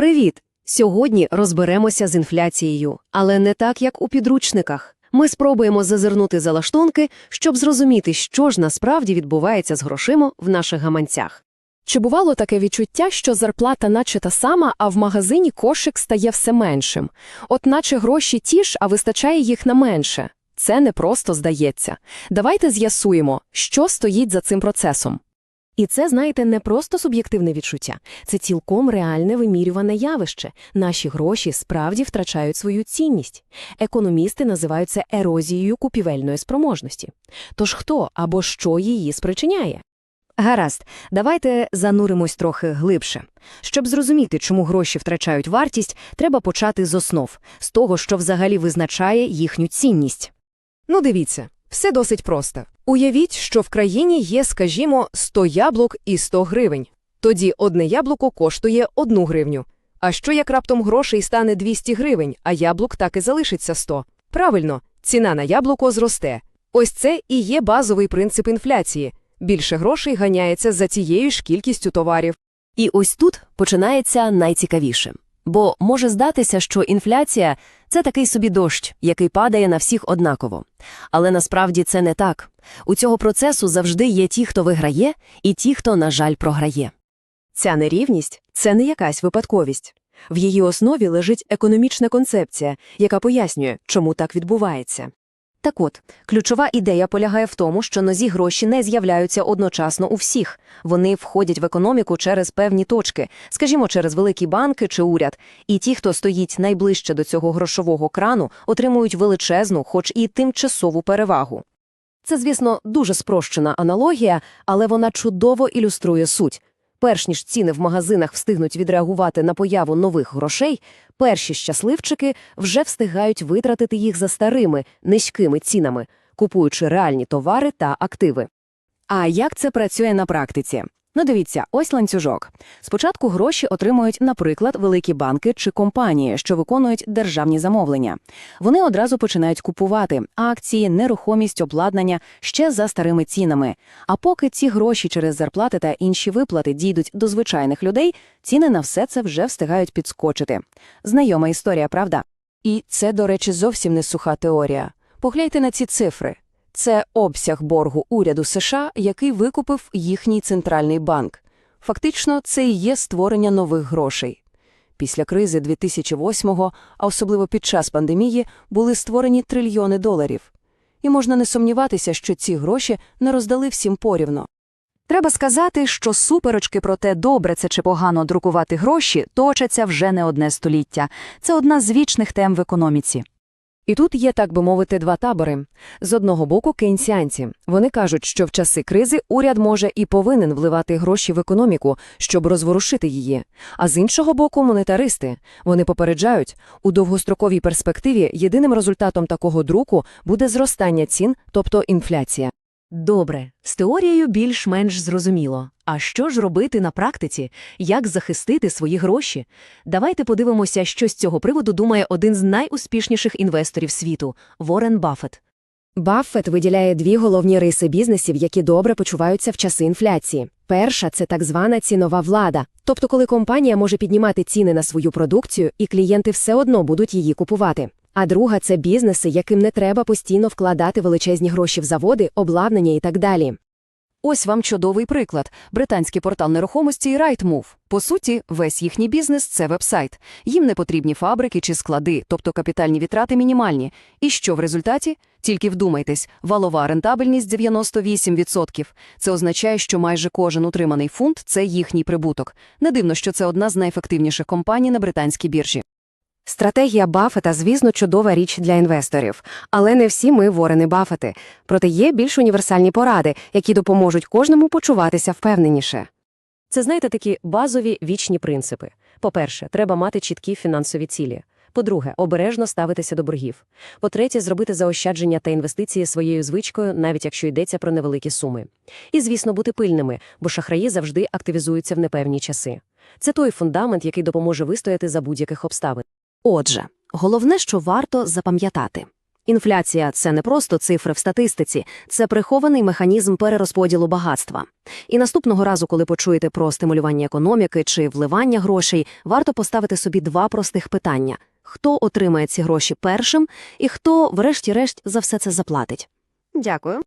Привіт! Сьогодні розберемося з інфляцією, але не так, як у підручниках. Ми спробуємо зазирнути за лаштунки, щоб зрозуміти, що ж насправді відбувається з грошима в наших гаманцях. Чи бувало таке відчуття, що зарплата наче та сама, а в магазині кошик стає все меншим? От наче гроші ті ж, а вистачає їх на менше. Це не просто здається. Давайте з'ясуємо, що стоїть за цим процесом. І це, знаєте, не просто суб'єктивне відчуття, це цілком реальне вимірюване явище. Наші гроші справді втрачають свою цінність. Економісти називають це ерозією купівельної спроможності. Тож хто або що її спричиняє? Гаразд, давайте зануримось трохи глибше. Щоб зрозуміти, чому гроші втрачають вартість, треба почати з основ, з того, що взагалі визначає їхню цінність. Ну, дивіться, все досить просто. Уявіть, що в країні є, скажімо, 100 яблук і 100 гривень. Тоді одне яблуко коштує 1 гривню. А що як раптом грошей стане 200 гривень, а яблук так і залишиться 100? Правильно, ціна на яблуко зросте. Ось це і є базовий принцип інфляції. Більше грошей ганяється за тією ж кількістю товарів. І ось тут починається найцікавіше. Бо може здатися, що інфляція – це такий собі дощ, який падає на всіх однаково. Але насправді це не так. У цього процесу завжди є ті, хто виграє, і ті, хто, на жаль, програє. Ця нерівність – це не якась випадковість. В її основі лежить економічна концепція, яка пояснює, чому так відбувається. Так от, ключова ідея полягає в тому, що нозі гроші не з'являються одночасно у всіх. Вони входять в економіку через певні точки, скажімо, через великі банки чи уряд. І ті, хто стоїть найближче до цього грошового крану, отримують величезну, хоч і тимчасову перевагу. Це, звісно, дуже спрощена аналогія, але вона чудово ілюструє суть. Перш ніж ціни в магазинах встигнуть відреагувати на появу нових грошей, перші щасливчики вже встигають витратити їх за старими, низькими цінами, купуючи реальні товари та активи. А як це працює на практиці? Ну, дивіться, ось ланцюжок. Спочатку гроші отримують, наприклад, великі банки чи компанії, що виконують державні замовлення. Вони одразу починають купувати акції, нерухомість, обладнання ще за старими цінами. А поки ці гроші через зарплати та інші виплати дійдуть до звичайних людей, ціни на все це вже встигають підскочити. Знайома історія, правда? І це, до речі, зовсім не суха теорія. Погляньте на ці цифри. Це обсяг боргу уряду США, який викупив їхній центральний банк. Фактично, це і є створення нових грошей. Після кризи 2008-го, а особливо під час пандемії, були створені трильйони доларів. І можна не сумніватися, що ці гроші не роздали всім порівно. Треба сказати, що суперечки про те, добре це чи погано друкувати гроші, точаться вже не одне століття. Це одна з вічних тем в економіці. І тут є, так би мовити, два табори. З одного боку, кейнсіанці. Вони кажуть, що в часи кризи уряд може і повинен вливати гроші в економіку, щоб розворушити її. А з іншого боку, монетаристи. Вони попереджають, у довгостроковій перспективі єдиним результатом такого друку буде зростання цін, тобто інфляція. Добре, з теорією більш-менш зрозуміло. А що ж робити на практиці? Як захистити свої гроші? Давайте подивимося, що з цього приводу думає один з найуспішніших інвесторів світу – Ворен Баффет. Баффет виділяє дві головні риси бізнесів, які добре почуваються в часи інфляції. Перша це так звана цінова влада, тобто коли компанія може піднімати ціни на свою продукцію, і клієнти все одно будуть її купувати. А друга це бізнеси, яким не треба постійно вкладати величезні гроші в заводи, обладнання і так далі. Ось вам чудовий приклад. Британський портал нерухомості Rightmove. По суті, весь їхній бізнес – це вебсайт. Їм не потрібні фабрики чи склади, тобто капітальні вітрати мінімальні. І що в результаті? Тільки вдумайтесь, валова рентабельність 98%. Це означає, що майже кожен утриманий фунт – це їхній прибуток. Не дивно, що це одна з найефективніших компаній на британській біржі. Стратегія Баффета, звісно, чудова річ для інвесторів, але не всі ми ворени Баффети. Проте є більш універсальні поради, які допоможуть кожному почуватися впевненіше. Це, знаєте, такі базові вічні принципи. По-перше, треба мати чіткі фінансові цілі. По-друге, обережно ставитися до боргів. По-третє, зробити заощадження та інвестиції своєю звичкою, навіть якщо йдеться про невеликі суми. І, звісно, бути пильними, бо шахраї завжди активізуються в непевні часи. Це той фундамент, який допоможе вистояти за будь-яких обставин. Отже, головне, що варто запам'ятати. Інфляція – це не просто цифри в статистиці, це прихований механізм перерозподілу багатства. І наступного разу, коли почуєте про стимулювання економіки чи вливання грошей, варто поставити собі два простих питання. Хто отримає ці гроші першим і хто, врешті-решт, за все це заплатить? Дякую.